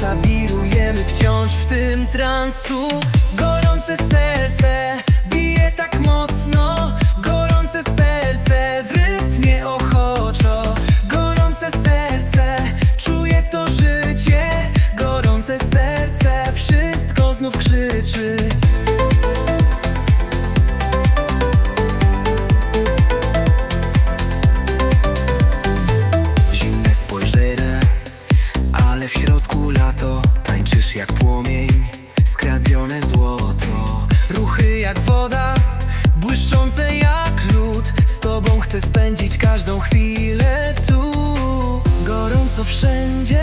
zawirujemy wciąż w tym transu. Gorące serce Gorąco wszędzie,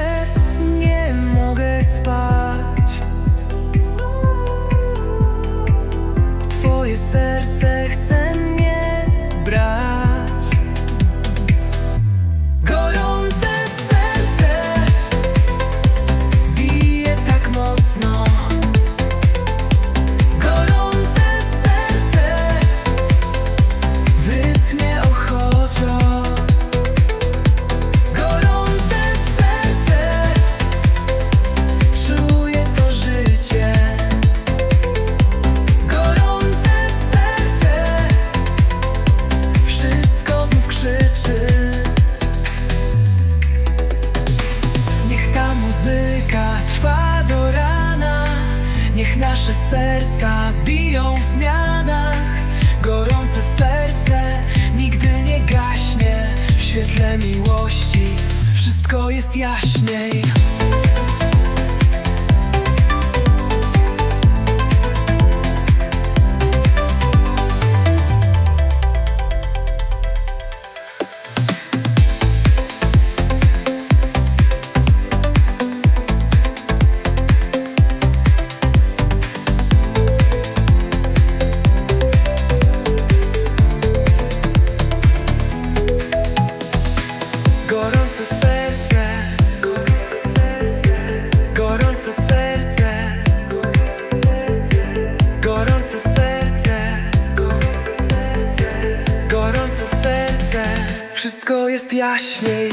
nasze serca biją w zmianach. Gorące serce nigdy nie gaśnie W świetle miłości. Wszystko jest jaśniej Wszystko jest jaśniej.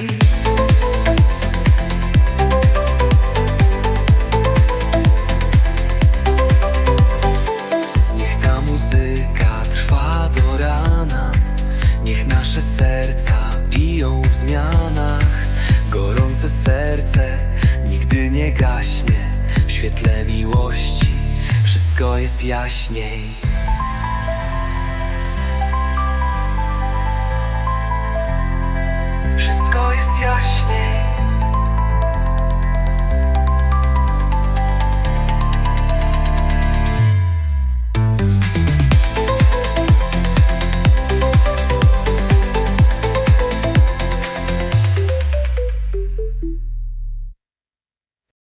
Niech ta muzyka trwa do rana. Niech nasze serca biją w zmianach. Gorące serce nigdy nie gaśnie. W świetle miłości wszystko jest jaśniej